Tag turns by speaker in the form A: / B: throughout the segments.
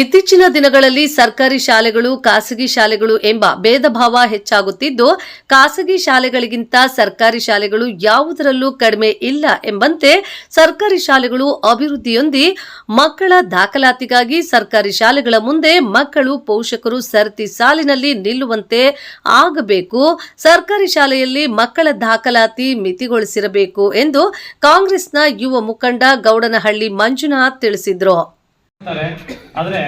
A: ಇತ್ತೀಚಿನ ದಿನಗಳಲ್ಲಿ ಸರ್ಕಾರಿ ಶಾಲೆಗಳು, ಖಾಸಗಿ ಶಾಲೆಗಳು ಎಂಬ ಭೇದ ಭಾವ ಹೆಚ್ಚಾಗುತ್ತಿದ್ದು, ಖಾಸಗಿ ಶಾಲೆಗಳಿಗಿಂತ ಸರ್ಕಾರಿ ಶಾಲೆಗಳು ಯಾವುದರಲ್ಲೂ ಕಡಿಮೆ ಇಲ್ಲ ಎಂಬಂತೆ ಸರ್ಕಾರಿ ಶಾಲೆಗಳು ಅಭಿವೃದ್ಧಿಯೊಂದಿ, ಮಕ್ಕಳ ದಾಖಲಾತಿಗಾಗಿ ಸರ್ಕಾರಿ ಶಾಲೆಗಳ ಮುಂದೆ ಮಕ್ಕಳು, ಪೋಷಕರು ಸರತಿ ಸಾಲಿನಲ್ಲಿ ನಿಲ್ಲುವಂತೆ ಆಗಬೇಕು, ಸರ್ಕಾರಿ ಶಾಲೆಯಲ್ಲಿ ಮಕ್ಕಳ ದಾಖಲಾತಿ ಮಿತಿಗೊಳಿಸಿರಬೇಕು ಎಂದು ಕಾಂಗ್ರೆಸ್ನ ಯುವ ಮುಖಂಡ ಗೌಡನಹಳ್ಳಿ ಮಂಜುನಾಥ್ ತಿಳಿಸಿದರು.
B: ಆದ್ರೆ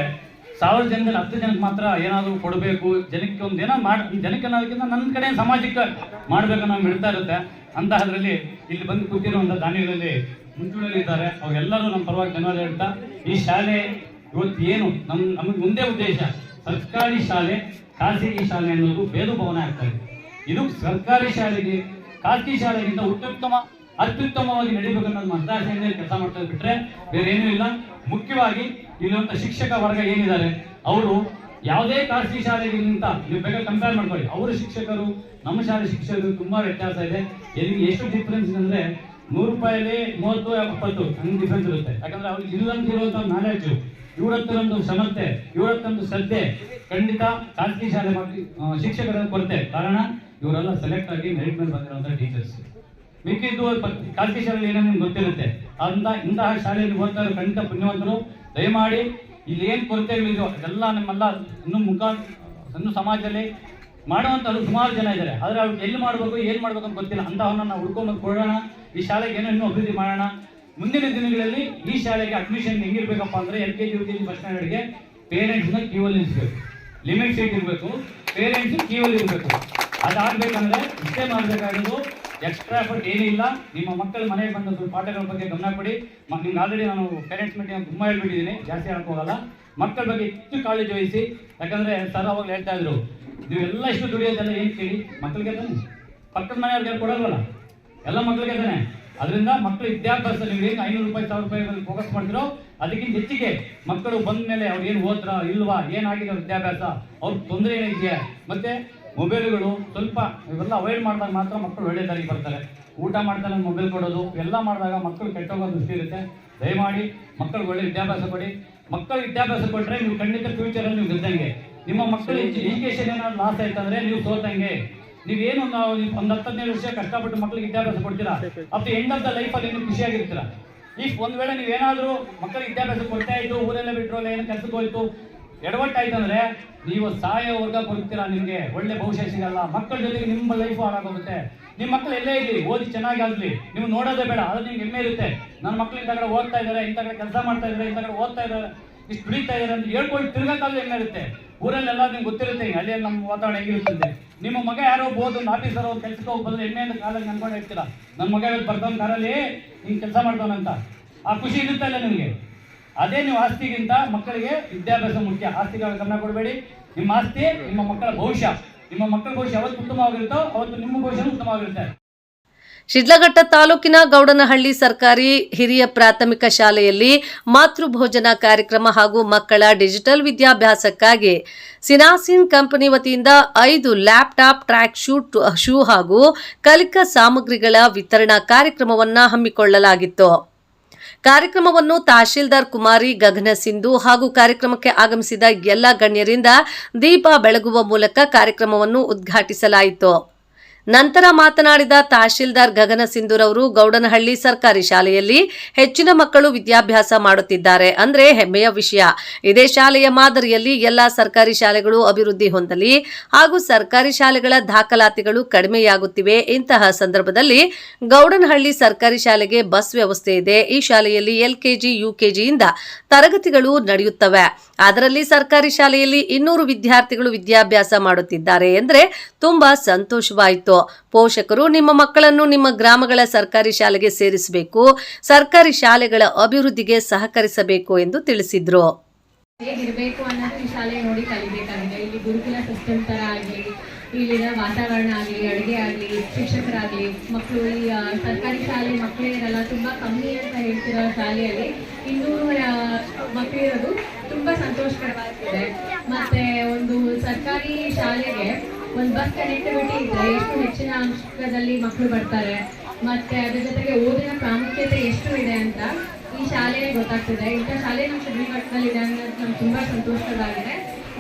B: ಸಾವಿರ ಜನದಲ್ಲಿ ಹತ್ತು ಜನಕ್ಕೆ ಮಾತ್ರ ಏನಾದರೂ ಕೊಡಬೇಕು. ಜನಕ್ಕೆ ಒಂದು ಏನೋ ಮಾಡಿ ಜನಕ್ಕೆ ಅನ್ನೋದಕ್ಕಿಂತ ನನ್ನ ಕಡೆ ಸಮಾಜಕ್ಕೆ ಮಾಡ್ಬೇಕು ನಾವು ಇರುತ್ತೆ ಇರುತ್ತೆ. ಅಂತಹದ್ರಲ್ಲಿ ಇಲ್ಲಿ ಬಂದು ಕೂತಿರುವಂಥ ದಾನಿಗಳಲ್ಲಿ ಮುಂಚೂಣಿಯಲ್ಲಿ ಇದ್ದಾರೆ ಅವರೆಲ್ಲರೂ ನಮ್ಮ ಪರವಾಗಿ ಧನ್ಯವಾದ ಹೇಳ್ತಾ, ಈ ಶಾಲೆ ಇವತ್ತು ಏನು ನಮ್ಮ ನಮಗೆ ಮುಂದೆ ಉದ್ದೇಶ ಸರ್ಕಾರಿ ಶಾಲೆ, ಖಾಸಗಿ ಶಾಲೆ ಅನ್ನೋದು ಭೇದ ಭವನ ಆಗ್ತಾ ಇದೆ. ಇದು ಸರ್ಕಾರಿ ಶಾಲೆಗೆ, ಖಾಸಗಿ ಶಾಲೆಗಿಂತ ಅತ್ಯುತ್ತಮ ಅತ್ಯುತ್ತಮವಾಗಿ ನಡೀಬೇಕನ್ನೋದು ಮತದಾಸೆಯಿಂದ ಕೆಲಸ ಮಾಡ್ತಾ ಬಿಟ್ರೆ ಬೇರೆ ಏನೂ ಇಲ್ಲ. ಮುಖ್ಯವಾಗಿ ಇಲ್ಲಿರುವಂತ ಶಿಕ್ಷಕ ವರ್ಗ ಏನಿದ್ದಾರೆ, ಅವರು ಯಾವುದೇ ಖಾಸಗಿ ಶಾಲೆಗಿಂತ, ನೀವು ಬೇಗ ಕಂಪೇರ್ ಮಾಡ್ಕೊಳ್ಳಿ, ಅವರ ಶಿಕ್ಷಕರು, ನಮ್ಮ ಶಾಲೆ ಶಿಕ್ಷಕರು ತುಂಬಾ ವ್ಯತ್ಯಾಸ ಇದೆ. ಎಲ್ಲಿ ಎಷ್ಟು ಡಿಫ್ರೆನ್ಸ್ ಅಂದ್ರೆ ನೂರು ರೂಪಾಯಲ್ಲಿ ಮೂವತ್ತು, ಎಪ್ಪತ್ತು, ಹಂಗೆ ಡಿಫ್ರೆನ್ಸ್ ಇರುತ್ತೆ. ಯಾಕಂದ್ರೆ ಅವ್ರಿಗೆ ಇಲ್ಲದಂತ ಇರುವಂತ ನಾಲೆಜ್ ಇವ್ರ ಹತ್ರ ಒಂದು ಸಮರ್ಥೆ ಇವರತ್ತೊಂದು ಶ್ರದ್ಧೆ ಖಂಡಿತ ಖಾಸಗಿ ಶಾಲೆ ಶಿಕ್ಷಕರ ಕೊರತೆ. ಕಾರಣ, ಇವರೆಲ್ಲ ಸೆಲೆಕ್ಟ್ ಆಗಿ ಮೆರಿಟ್ ಮೇಲೆ ಬಂದಿರುವಂತಹ ಟೀಚರ್ಸ್ ಮಿಕ್ಕಿದ್ದು ಖಾಸಗಿ ಶಾಲೆಯಲ್ಲಿ ಏನೇನು ಗೊತ್ತಿರುತ್ತೆ. ಅಂತ ಇಂತಹ ಶಾಲೆಯಲ್ಲಿ ಓದ್ತಾರೆ ಖಂಡಿತ ಪುಣ್ಯವಂತರು ದಯಮಾಡಿ ಇಲ್ಲಿ ಏನು ಕೊರತೆಗಳಿದೆಯೋ ಅದೆಲ್ಲ ನಮ್ಮೆಲ್ಲ ಇನ್ನೂ ಮುಖ ಇನ್ನೂ ಸಮಾಜದಲ್ಲಿ ಮಾಡುವಂಥದ್ದು ಸುಮಾರು ಜನ ಇದ್ದಾರೆ. ಆದರೆ ಅವ್ರಿಗೆ ಎಲ್ಲಿ ಮಾಡಬೇಕು, ಏನು ಮಾಡಬೇಕು ಅಂತ ಗೊತ್ತಿಲ್ಲ. ಅಂತವನ್ನ ನಾವು ಹುಡ್ಕೊಂಬಂದು ಕೊಡೋಣ. ಈ ಶಾಲೆಗೆ ಏನೋ ಇನ್ನೂ ಅಭಿವೃದ್ಧಿ ಮಾಡೋಣ. ಮುಂದಿನ ದಿನಗಳಲ್ಲಿ ಈ ಶಾಲೆಗೆ ಅಡ್ಮಿಷನ್ ಹೆಂಗಿರ್ಬೇಕಪ್ಪ ಅಂದರೆ L K G U K G first ಸ್ಟ್ಯಾಂಡರ್ಡ್ಗೆ ಪೇರೆಂಟ್ಸ್ನ ಕ್ಯೂವಲ್ಲಿ ನಿಲ್ಲಿಸ್ಬೇಕು ಲಿಮಿಟ್ ಸೀಟ್ ಇರಬೇಕು. ಪೇರೆಂಟ್ಸ್ ಕ್ಯೂವಲ್ಲಿ ಇರಬೇಕು. ಅದಾಗಬೇಕಂದ್ರೆ ಇಷ್ಟೇ ಮಾಡಬೇಕಾಗಿರೋದು ಎಕ್ಸ್ಟ್ರಾ ಎಫರ್ಟ್ ಏನಿಲ್ಲ. ನಿಮ್ಮ ಮಕ್ಕಳು ಮನೆಗೆ ಬಂದದ್ದು ಪಾಠಗಳ ಬಗ್ಗೆ ಗಮನ ಕೊಡಿ. ನಿಮ್ಗೆ ಆಲ್ರೆಡಿ ನಾನು ಪೇರೆಂಟ್ಸ್ ಮೀಟಿಂಗ್ ತುಂಬ ಹೇಳ್ಬಿಟ್ಟಿದ್ದೀನಿ. ಜಾಸ್ತಿ ಹಾಕೋಗಲ್ಲ ಮಕ್ಕಳ ಬಗ್ಗೆ ಹೆಚ್ಚು ಕಾಳಜಿ ವಹಿಸಿ. ಯಾಕಂದ್ರೆ ಸರ್ ಅವಾಗ ಹೇಳ್ತಾ ಇದ್ರು, ನೀವೆಲ್ಲ ಇಷ್ಟು ದುಡಿಯೋದೆಲ್ಲ ಏನು ಕೇಳಿ? ಮಕ್ಕಳಿಗೆ ತಾನೆ. ಪಕ್ಕದ ಮನೆಯವ್ರಿಗೆ ಕೊಡಲ್ವಲ್ಲ? ಎಲ್ಲ ಮಕ್ಕಳಿಗೆ ತಾನೆ. ಅದರಿಂದ ಮಕ್ಕಳು ವಿದ್ಯಾಭ್ಯಾಸ ನೀವು ಏನು ಐನೂರು ರೂಪಾಯಿ, ಸಾವಿರ ರೂಪಾಯಿ ಫೋಕಸ್ ಮಾಡ್ತಿರೋ, ಅದಕ್ಕಿಂತ ಹೆಚ್ಚಿಗೆ ಮಕ್ಕಳು ಬಂದ ಮೇಲೆ ಅವ್ರು ಏನು ಓದ್ರ, ಇಲ್ವಾ ಏನಾಗಿದೆ ವಿದ್ಯಾಭ್ಯಾಸ ಅವ್ರ ತೊಂದರೆ ಏನಿದೆಯಾ? ಮತ್ತೆ ಮೊಬೈಲ್ಗಳು ಸ್ವಲ್ಪ ಇವೆಲ್ಲ ಅವಾಯ್ಡ್ ಮಾಡಿದಾಗ ಮಾತ್ರ ಮಕ್ಕಳು ಒಳ್ಳೆ ದಾರಿಗೆ ಬರ್ತಾರೆ. ಊಟ ಮಾಡ್ತಾರೆ, ಮೊಬೈಲ್ ಕೊಡೋದು, ಎಲ್ಲ ಮಾಡಿದಾಗ ಮಕ್ಕಳು ಕೆಟ್ಟೋಗೋ ದೃಷ್ಟಿ ಇರುತ್ತೆ. ದಯಮಾಡಿ ಮಕ್ಕಳಿಗೆ ಒಳ್ಳೆ ವಿದ್ಯಾಭ್ಯಾಸ ಕೊಡಿ. ಮಕ್ಕಳು ವಿದ್ಯಾಭ್ಯಾಸ ಕೊಟ್ಟರೆ ನೀವು ಖಂಡಿತ ಫ್ಯೂಚರಲ್ಲಿ ನೀವು ಗೆದ್ದಂಗೆ. ನಿಮ್ಮ ಮಕ್ಕಳು ಎಜುಕೇಶನ್ ಏನಾದ್ರು ಲಾಸ್ ಆಯ್ತಂದ್ರೆ ನೀವು ಸೋತಂಗೆ. ನೀವೇನು ನಾವು ಒಂದು ಹತ್ತು ಹದಿನೈದು ವರ್ಷ ಕಷ್ಟಪಟ್ಟು ಮಕ್ಕಳಿಗೆ ವಿದ್ಯಾಭ್ಯಾಸ ಕೊಡ್ತೀರಾ? ಅಥವಾ ಎಂಡ್ ಆಫ್ ದ ಲೈಫಲ್ಲಿ ನೀವು ಖುಷಿಯಾಗಿರ್ತೀರಾ? ಈ ಒಂದು ವೇಳೆ ನೀವೇನಾದ್ರೂ ಮಕ್ಕಳಿಗೆ ವಿದ್ಯಾಭ್ಯಾಸ ಕೊಡ್ತಾ ಇದ್ದು, ಊರೆಲ್ಲ ಬಿಟ್ರಲ್ಲ ಏನು ಕೆಲಸಕ್ಕೆ ಹೋಯ್ತು ಎಡವಟ್ಟಾಯ್ತಂದ್ರೆ ನೀವು ಸಾಯೋವರ್ಗ ಕೊಡ್ತೀರಾ ನಿಮ್ಗೆ? ಒಳ್ಳೆ ಭವಿಷ್ಯ ಸಿಗಲ್ಲ. ಮಕ್ಕಳ ಜೊತೆಗೆ ನಿಮ್ಮ ಲೈಫ್ ಹಾಳಾಗೋಗುತ್ತೆ. ನಿಮ್ಮ ಮಕ್ಕಳು ಎಲ್ಲೇ ಇರಲಿ, ಓದಿ ಚೆನ್ನಾಗಿ ಆಗ್ಲಿ ನೀವು ನೋಡೋದೇ ಬೇಡ ಅದು ನಿಮ್ಗೆ ಹೆಮ್ಮೆ ಇರುತ್ತೆ. ನನ್ನ ಮಕ್ಕಳು ಇಂಥ ಕಡೆ ಓದ್ತಾ ಇದ್ದಾರೆ ಇಂಥ ಕಡೆ ಕೆಲಸ ಮಾಡ್ತಾ ಇದಾರೆ, ಇಂಥ ಕಡೆ ಓದ್ತಾ ಇದ್ದಾರೆ ಇಷ್ಟು ದುಡಿತಾ ಇದಾರೆ ಅಂತ ಹೇಳ್ಕೊಂಡು ತಿರ್ಗಕ್ಕಾದ್ರೂ ಹೆಮ್ಮೆ ಇರುತ್ತೆ. ಊರಲ್ಲೆಲ್ಲ ನಿಮ್ಗೆ ಗೊತ್ತಿರುತ್ತೆ, ಅಲ್ಲಿ ನಮ್ಮ ವಾತಾವರಣ ಹೆಂಗಿರುತ್ತೆ ನಿಮ್ಮ ಮಗ ಯಾರೋ ಬೋದು ಆಫೀಸರ್ ಅವ್ರು ಕೆಲ್ಸಕ್ಕೆ ಹೋಗಿ ಬಂದ್ರೆ ಹೆಮ್ಮೆಯಿಂದ ಕಾಲಲ್ಲಿ ನನ್ಕೊಂಡು ಇರ್ತೀರಾ ನನ್ನ ಮಗ ಬರ್ತಾನೆ ಕಾರಲ್ಲಿ ಹಿಂಗೆ ಕೆಲಸ ಮಾಡ್ತಾನಂತ ಆ ಖುಷಿ ಇರುತ್ತಲ್ಲ ನಿಮಗೆ? ಅದೇ ನೀವು ಆಸ್ತಿಗಿಂತ ಮಕ್ಕಳಿಗೆ ವಿದ್ಯಾಭ್ಯಾಸ ಮುಖ್ಯ. ಆಸ್ತಿಗಳ ಗಮನ ಕೊಡಬೇಡಿ. ನಿಮ್ಮ ಆಸ್ತಿ ನಿಮ್ಮ ಮಕ್ಕಳ ಭವಿಷ್ಯ. ನಿಮ್ಮ ಮಕ್ಕಳ ಭವಿಷ್ಯ ಅವತ್ತು ಉತ್ತಮವಾಗಿರುತ್ತೋ ಅವತ್ತು ನಿಮ್ಮ ಭವಿಷ್ಯ ಉತ್ತಮವಾಗಿರುತ್ತೆ.
A: ಶಿಡ್ಲಘಟ್ಟ ತಾಲೂಕಿನ ಗೌಡನಹಳ್ಳಿ ಸರ್ಕಾರಿ ಹಿರಿಯ ಪ್ರಾಥಮಿಕ ಶಾಲೆಯಲ್ಲಿ ಮಾತೃಭೋಜನ ಕಾರ್ಯಕ್ರಮ ಹಾಗೂ ಮಕ್ಕಳ ಡಿಜಿಟಲ್ ವಿದ್ಯಾಭ್ಯಾಸಕ್ಕಾಗಿ ಸಿನಾಸಿನ್ ಕಂಪನಿ ವತಿಯಿಂದ ಐದು ಲ್ಯಾಪ್ಟಾಪ್, ಟ್ರ್ಯಾಕ್ ಶೂಟ್, ಶೂ ಹಾಗೂ ಕಲಿಕಾ ಸಾಮಗ್ರಿಗಳ ವಿತರಣಾ ಕಾರ್ಯಕ್ರಮವನ್ನು ಹಮ್ಮಿಕೊಳ್ಳಲಾಗಿತ್ತು. ಕಾರ್ಯಕ್ರಮವನ್ನು ತಹಶೀಲ್ದಾರ್ ಕುಮಾರಿ ಗಗನ ಸಿಂಧು ಹಾಗೂ ಕಾರ್ಯಕ್ರಮಕ್ಕೆ ಆಗಮಿಸಿದ ಎಲ್ಲ ಗಣ್ಯರಿಂದ ದೀಪ ಬೆಳಗುವ ಮೂಲಕ ಕಾರ್ಯಕ್ರಮವನ್ನು ಉದ್ಘಾಟಿಸಲಾಯಿತು. ನಂತರ ಮಾತನಾಡಿದ ತಹಶೀಲ್ದಾರ್ ಗಗನ ಸಿಂಧೂರ್ ಅವರು, ಗೌಡನಹಳ್ಳಿ ಸರ್ಕಾರಿ ಶಾಲೆಯಲ್ಲಿ ಹೆಚ್ಚಿನ ಮಕ್ಕಳು ವಿದ್ಯಾಭ್ಯಾಸ ಮಾಡುತ್ತಿದ್ದಾರೆ ಅಂದ್ರೆ ಹೆಮ್ಮೆಯ ವಿಷಯ. ಇದೇ ಶಾಲೆಯ ಮಾದರಿಯಲ್ಲಿ ಎಲ್ಲಾ ಸರ್ಕಾರಿ ಶಾಲೆಗಳು ಅಭಿವೃದ್ಧಿ ಹೊಂದಲಿ ಹಾಗೂ ಸರ್ಕಾರಿ ಶಾಲೆಗಳ ದಾಖಲಾತಿಗಳು ಕಡಿಮೆಯಾಗುತ್ತಿವೆ. ಇಂತಹ ಸಂದರ್ಭದಲ್ಲಿ ಗೌಡನಹಳ್ಳಿ ಸರ್ಕಾರಿ ಶಾಲೆಗೆ ಬಸ್ ವ್ಯವಸ್ಥೆ ಇದೆ. ಈ ಶಾಲೆಯಲ್ಲಿ ಎಲ್ಕೆಜಿ ಯುಕೆಜಿಯಿಂದ ತರಗತಿಗಳು ನಡೆಯುತ್ತವೆ. ಅದರಲ್ಲಿ ಸರ್ಕಾರಿ ಶಾಲೆಯಲ್ಲಿ ಇನ್ನೂರು ವಿದ್ಯಾರ್ಥಿಗಳು ವಿದ್ಯಾಭ್ಯಾಸ ಮಾಡುತ್ತಿದ್ದಾರೆ ಎಂದರೆ ತುಂಬಾ ಸಂತೋಷವಾಯಿತು. ಪೋಷಕರು ನಿಮ್ಮ ಮಕ್ಕಳನ್ನು ನಿಮ್ಮ ಗ್ರಾಮಗಳ ಸರ್ಕಾರಿ ಶಾಲೆಗೆ ಸೇರಿಸಬೇಕು, ಸರ್ಕಾರಿ ಶಾಲೆಗಳ ಅಭಿವೃದ್ಧಿಗೆ ಸಹಕರಿಸಬೇಕು ಎಂದು ತಿಳಿಸಿದ್ರು.
C: ಹೇಗಿರಬೇಕು ಅನ್ನೋದು ಈ ಶಾಲೆ ನೋಡಿ ಕಲಿಬೇಕಾಗಿದೆ. ಇಲ್ಲಿ ಗುರುಕುಲ ಸಿಸ್ಟಮ್ ಥರ ಆಗಲಿ, ಇಲ್ಲಿನ ವಾತಾವರಣ ಆಗಲಿ, ಅಡುಗೆ ಆಗಲಿ, ಶಿಕ್ಷಕರಾಗಲಿ, ಮಕ್ಕಳು ಈ ಸರ್ಕಾರಿ ಶಾಲೆ ಮಕ್ಕಳೇ ಇರಲ್ಲ ತುಂಬ ಕಮ್ಮಿ ಅಂತ ಹೇಳ್ತಿರೋ ಶಾಲೆಯಲ್ಲಿ ಇನ್ನೂರು ಮಕ್ಕಳಿರೋದು ತುಂಬ ಸಂತೋಷಕರವಾಗಿದೆ ಮತ್ತು ಒಂದು ಸರ್ಕಾರಿ ಶಾಲೆಗೆ ಒಂದು ಬಸ್ ಕನೆಕ್ಟಿವಿಟಿ ಇದ್ರೆ ಎಷ್ಟು ಹೆಚ್ಚಿನ ಅಂಶದಲ್ಲಿ ಮಕ್ಕಳು ಬರ್ತಾರೆ, ಮತ್ತೆ ಅದ್ರ ಜೊತೆಗೆ ಓದಿನ ಪ್ರಾಮುಖ್ಯತೆ ಎಷ್ಟು ಇದೆ ಅಂತ ಈ ಶಾಲೆಯಲ್ಲಿ ಗೊತ್ತಾಗ್ತಿದೆ. ಇಂಥ ಶಾಲೆ ನಮ್ಮ ಶಿಡ್ಲಘಟ್ಟದಲ್ಲಿ ಇದೆ ಅನ್ನೋದು ನಮ್ಗೆ ತುಂಬಾ ಸಂತೋಷವಾಗಿದೆ.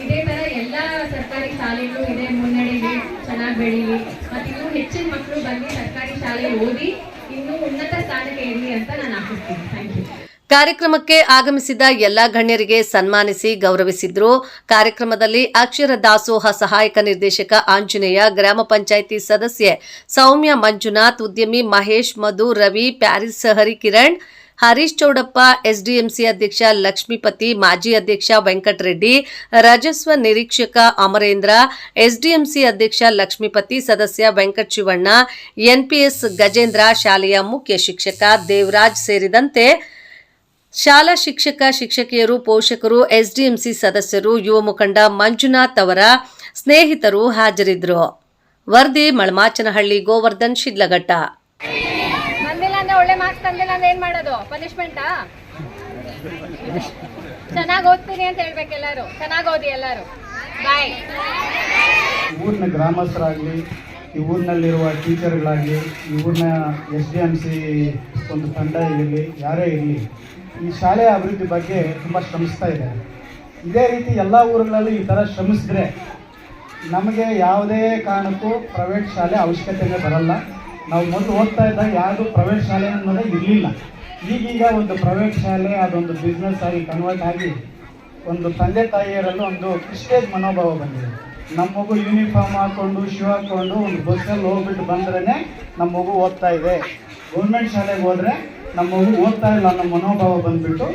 C: ಇದೇ ತರ ಎಲ್ಲ ಸರ್ಕಾರಿ ಶಾಲೆಗಳು ಇದೆ. ಮುನ್ನಡೆಗೆ ಚೆನ್ನಾಗಿ ಬೆಳೀಲಿ. ಮತ್ತೆ ಇನ್ನೂ ಹೆಚ್ಚಿನ ಮಕ್ಕಳು ಬಂದು ಸರ್ಕಾರಿ ಶಾಲೆ ಓದಿ ಇನ್ನೂ ಉನ್ನತ ಸ್ಥಾನಕ್ಕೆ ಇರಲಿ ಅಂತ ನಾನು ಆಶಿಸ್ತೀನಿ ಥ್ಯಾಂಕ್ ಯು
A: ಕಾರ್ಯಕ್ರಮಕ್ಕೆ ಆಗಮಿಸಿದ ಎಲ್ಲ ಗಣ್ಯರಿಗೆ ಸನ್ಮಾನಿಸಿ ಗೌರವಿಸಿದ್ರು. ಕಾರ್ಯಕ್ರಮದಲ್ಲಿ ಅಕ್ಷರ ದಾಸೋಹ ಸಹಾಯಕ ನಿರ್ದೇಶಕ ಆಂಜನೇಯ, ಗ್ರಾಮ ಪಂಚಾಯಿತಿ ಸದಸ್ಯೆ ಸೌಮ್ಯ ಮಂಜುನಾಥ್, ಉದ್ಯಮಿ ಮಹೇಶ್, ಮಧು, ರವಿ, ಪ್ಯಾರಿಸ್ ಹರಿಕಿರಣ್ ಹರೀಶ್ ಚೌಡಪ್ಪ, ಎಸ್ಡಿಎಂಸಿ ಅಧ್ಯಕ್ಷ ಲಕ್ಷ್ಮೀಪತಿ, ಮಾಜಿ ಅಧ್ಯಕ್ಷ ವೆಂಕಟರೆಡ್ಡಿ, ರಾಜಸ್ವ ನಿರೀಕ್ಷಕ ಅಮರೇಂದ್ರ, ಎಸ್ಡಿಎಂಸಿ ಅಧ್ಯಕ್ಷ ಲಕ್ಷ್ಮೀಪತಿ, ಸದಸ್ಯ ವೆಂಕಟ ಶಿವಣ್ಣ ಎನ್ಪಿಎಸ್ ಗಜೇಂದ್ರ, ಶಾಲೆಯ ಮುಖ್ಯ ಶಿಕ್ಷಕ ದೇವರಾಜ್ ಸೇರಿದಂತೆ ಶಾಲಾ ಶಿಕ್ಷಕ ಶಿಕ್ಷಕಿಯರು ಪೋಷಕರು ಎಸ್ಡಿಎಂಸಿ ಸದಸ್ಯರು ಯುವ ಮುಖಂಡ ಮಂಜುನಾಥ್ ಅವರ ಸ್ನೇಹಿತರು ಹಾಜರಿದ್ದರು. ವರದಿ ಮಳಮಾಚನಹಳ್ಳಿ ಗೋವರ್ಧನ್ ಶಿಡ್ಲಘಟ್ಟ.
D: ಬಂದಿಲ್ಲ ಅಂದ್ರೆ ಒಳ್ಳೆ ಮಾರ್ಕ್ಸ್ ತಂದಿಲ್ಲ ಅಂದ್ರೆ ಏನ್ ಮಾಡೋದು? ಪನಿಷ್ಮೆಂಟಾ ಚೆನ್ನಾಗಿ ಓದ್ತೀನಿ ಅಂತ ಹೇಳ್ಬೇಕು ಎಲ್ಲರೂ. ಚೆನ್ನಾಗಿ ಓದಿ ಎಲ್ಲರೂ. ಬಾಯ್
E: ಊರಿನ ಗ್ರಾಮಸ್ಥರಾಗಲಿ ಈ ಊರಿನಲ್ಲಿರುವ ಟೀಚರ್ಗಳಾಗಲಿ ಈ ಊರಿನ ಎಸ್ ಡಿ ಎಂ ಸಿ ಒಂದು ತಂಡ ಇರಲಿ ಯಾರೇ ಇರಲಿ ಈ ಶಾಲೆಯ ಅಭಿವೃದ್ಧಿ ಬಗ್ಗೆ ತುಂಬ ಶ್ರಮಿಸ್ತಾ ಇದ್ದಾರೆ ಇದೇ ರೀತಿ ಎಲ್ಲ ಊರುಗಳಲ್ಲಿ ಈ ಥರ ಶ್ರಮಿಸಿದ್ರೆ ನಮಗೆ ಯಾವುದೇ ಕಾರಣಕ್ಕೂ ಪ್ರೈವೇಟ್ ಶಾಲೆ ಅವಶ್ಯಕತೆನೇ ಬರಲ್ಲ. ನಾವು ಮೊದಲು ಓದ್ತಾ ಇದ್ದಾಗ ಯಾವುದು ಪ್ರೈವೇಟ್ ಶಾಲೆ ಅನ್ನೋದೇ ಇರಲಿಲ್ಲ. ಈಗೀಗ ಒಂದು ಪ್ರೈವೇಟ್ ಶಾಲೆ, ಅದೊಂದು ಬಿಸ್ನೆಸ್ ಆಗಿ ಕನ್ವರ್ಟ್ ಆಗಿ ಒಂದು ತಂದೆ ತಾಯಿಯರಲ್ಲೂ ಒಂದು ಕ್ರಿಸ್ಟೇಜ್ ಮನೋಭಾವ ಬಂದಿದೆ. ನಮ್ಮ ಮಗು ಯೂನಿಫಾರ್ಮ್ ಹಾಕೊಂಡು ಶೂ ಹಾಕ್ಕೊಂಡು ಒಂದು ಬಸ್ಸಲ್ಲಿ ಹೋಗ್ಬಿಟ್ಟು ಬಂದ್ರೇ ನಮ್ಮ ಮಗು ಓದ್ತಾ ಇದೆ. ಗೌರ್ಮೆಂಟ್ ಶಾಲೆಗೆ ಹೋದ್ರೆ ನಮ್ಮ ಓದ್ತಾ ಇಲ್ಲ ಅನ್ನೋ ಮನೋಭಾವ ಬಂದ್ಬಿಟ್ಟು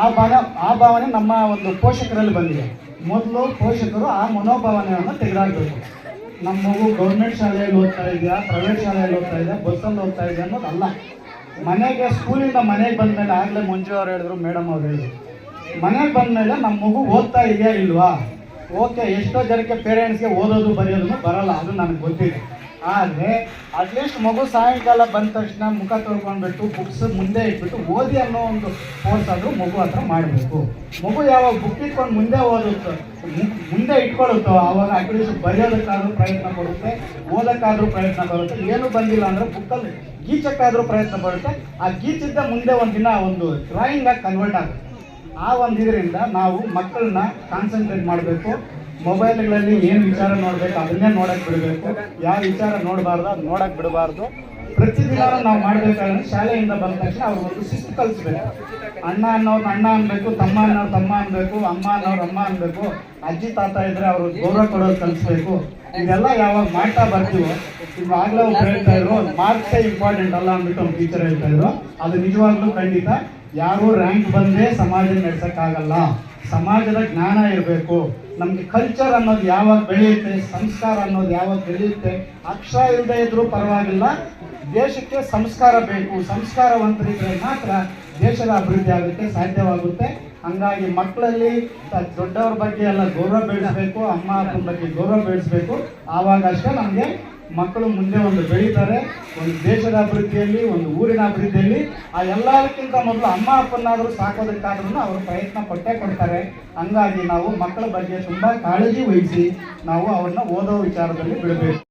E: ಆ ಭಾಗ, ಆ ಭಾವನೆ ನಮ್ಮ ಒಂದು ಪೋಷಕರಲ್ಲಿ ಬಂದಿದೆ. ಮೊದಲು ಪೋಷಕರು ಆ ಮನೋಭಾವನೆಯನ್ನು ತೆಗೆದಾಕಬೇಕು. ನಮ್ಮ ಮಗು ಗೌರ್ಮೆಂಟ್ ಶಾಲೆಯಲ್ಲಿ ಓದ್ತಾ ಇದೆಯಾ, ಪ್ರೈವೇಟ್ ಶಾಲೆಯಲ್ಲಿ ಓದ್ತಾ ಇದೆಯಾ, ಬಸ್ಸಲ್ಲಿ ಓದ್ತಾ ಇದೆಯಾ ಅನ್ನೋದಲ್ಲ ಮನೆಗೆ, ಸ್ಕೂಲಿಂದ ಮನೆಗೆ ಬಂದಮೇಲೆ ಆಗಲೇ ಮಂಜು ಅವ್ರು ಹೇಳಿದ್ರು ಮೇಡಮ್ ಅವ್ರು ಹೇಳಿದ್ರು. ಮನೆಗೆ ಬಂದಮೇಲೆ ನಮ್ಮ ಮಗು ಓದ್ತಾ ಇದೆಯಾ ಇಲ್ವಾ? ಓಕೆ, ಎಷ್ಟೋ ಜನಕ್ಕೆ ಪೇರೆಂಟ್ಸ್ಗೆ ಓದೋದು, ಬರೆಯೋದು ಬರಲ್ಲ, ಅದು ನನಗೆ ಗೊತ್ತಿದೆ. ಆದರೆ ಅಟ್ಲೀಸ್ಟ್ ಮಗು ಸಾಯಂಕಾಲ ಬಂದ ತಕ್ಷಣ ಮುಖ ತೊಳ್ಕೊಂಡ್ಬಿಟ್ಟು ಬುಕ್ಸ್ ಮುಂದೆ ಇಟ್ಬಿಟ್ಟು ಓದಿ ಅನ್ನೋ ಒಂದು ಕೋರ್ಸ್ ಆದರೂ ಮಗು ಹತ್ರ ಮಾಡಬೇಕು. ಮಗು ಯಾವಾಗ ಬುಕ್ ಇಟ್ಕೊಂಡು ಮುಂದೆ ಓದುತ್ತೋ ಮುಂದೆ ಇಟ್ಕೊಳ್ಳುತ್ತೋ ಆವಾಗ ಅಟ್ಲೀಸ್ಟ್ ಬರೆಯೋದಕ್ಕಾದ್ರೂ ಪ್ರಯತ್ನ ಬರುತ್ತೆ, ಓದಕ್ಕಾದ್ರೂ ಪ್ರಯತ್ನ ಬರುತ್ತೆ, ಏನು ಬಂದಿಲ್ಲ ಅಂದರೆ ಬುಕ್ಕಲ್ಲಿ ಗೀಚಕ್ಕಾದರೂ ಪ್ರಯತ್ನ ಬರುತ್ತೆ, ಆ ಗೀಚಿದ್ದ ಮುಂದೆ ಒಂದಿನ ಒಂದು ಡ್ರಾಯಿಂಗ್ ಆಗಿ ಕನ್ವರ್ಟ್ ಆಗುತ್ತೆ. ಆ ಒಂದು ಇದರಿಂದ ನಾವು ಮಕ್ಕಳನ್ನ ಕಾನ್ಸಂಟ್ರೇಟ್ ಮಾಡಬೇಕು ಮೊಬೈಲ್ಗಳಲ್ಲಿ ಏನು ವಿಚಾರ ನೋಡಬೇಕು, ಅದನ್ನೇ ನೋಡಕ್ ಬಿಡಬೇಕು. ಯಾವ ವಿಚಾರ ನೋಡಬಾರ್ದು, ಅದು ನೋಡಕ್ ಬಿಡಬಾರ್ದು. ಪ್ರತಿದಿನ ನಾವು ಮಾಡಬೇಕಾದ್ರೆ ಶಾಲೆಯಿಂದ ಬಂದ ತಕ್ಷಣ ಅವ್ರು ಒಂದು ಶಿಸ್ತು ಕಲಿಸ್ಬೇಕು. ಅಣ್ಣ ಅನ್ನೋರು ಅಣ್ಣ ಅನ್ಬೇಕು, ತಮ್ಮ ಅನ್ನೋರು ತಮ್ಮ ಅನ್ಬೇಕು, ಅಮ್ಮ ಅನ್ನೋರು ಅಮ್ಮ ಅನ್ಬೇಕು, ಅಜ್ಜಿ ತಾತ ಇದ್ರೆ ಅವ್ರ ಗೌರವ ಕೊಡೋದು ಕಲಿಸ್ಬೇಕು. ಇದೆಲ್ಲ ಯಾವಾಗ ಮಾಡ್ತಾ ಬರ್ತೀವೋ, ಇವಾಗಲೇ ಒಬ್ರು ಹೇಳ್ತಾ ಇದ್ರು ಮಾರ್ಕ್ಸೇ ಇಂಪಾರ್ಟೆಂಟ್ ಅಲ್ಲ ಅಂದ್ಬಿಟ್ಟು ಒಂದು ಟೀಚರ್ ಹೇಳ್ತಾ ಇದ್ರು. ಅದು ನಿಜವಾಗ್ಲೂ ಖಂಡಿತ. ಯಾರು ರ್ಯಾಂಕ್ ಬಂದೇ ಸಮಾಜ ನಡೆಸಕ್ಕಾಗಲ್ಲ. ಸಮಾಜದ ಜ್ಞಾನ ಇರಬೇಕು. ನಮಗೆ ಕಲ್ಚರ್ ಅನ್ನೋದು ಯಾವಾಗ ಬೆಳೆಯುತ್ತೆ, ಸಂಸ್ಕಾರ ಅನ್ನೋದು ಯಾವಾಗ ಬೆಳೆಯುತ್ತೆ, ಅಕ್ಷರ ಇಲ್ಲದೆ ಇದ್ರೂ ಪರವಾಗಿಲ್ಲ. ದೇಶಕ್ಕೆ ಸಂಸ್ಕಾರ ಬೇಕು. ಸಂಸ್ಕಾರವಂತರಿದ್ರೆ ಮಾತ್ರ ದೇಶದ ಅಭಿವೃದ್ಧಿ ಆಗುತ್ತೆ ಸಾಧ್ಯವಾಗುತ್ತೆ. ಹಂಗಾಗಿ ಮಕ್ಕಳಲ್ಲಿ ದೊಡ್ಡವ್ರ ಬಗ್ಗೆ ಎಲ್ಲ ಗೌರವ ಬೆಳೆಸಬೇಕು, ಅಮ್ಮ ಅಪ್ಪನ ಬಗ್ಗೆ ಗೌರವ ಬೆಳೆಸಬೇಕು. ಆವಾಗ ಅಷ್ಟೇ ನಮಗೆ ಮಕ್ಕಳು ಮುಂದೆ ಒಂದು ಬೆಳೀತಾರೆ, ಒಂದು ದೇಶದ ಅಭಿವೃದ್ಧಿಯಲ್ಲಿ, ಒಂದು ಊರಿನ ಅಭಿವೃದ್ಧಿಯಲ್ಲಿ. ಆ ಎಲ್ಲದಕ್ಕಿಂತ ಮೊದಲು ಅಮ್ಮ ಅಪ್ಪನಾದರೂ ಸಾಕೋದಕ್ಕಾದ್ರೂ ಅವರು ಪ್ರಯತ್ನ ಪಟ್ಟೆ ಕೊಡ್ತಾರೆ. ಹಂಗಾಗಿ ನಾವು ಮಕ್ಕಳ ಬಗ್ಗೆ ತುಂಬ ಕಾಳಜಿ ವಹಿಸಿ ನಾವು ಅವ್ರನ್ನ ಓದೋ ವಿಚಾರದಲ್ಲಿ ಬಿಡಬೇಕು.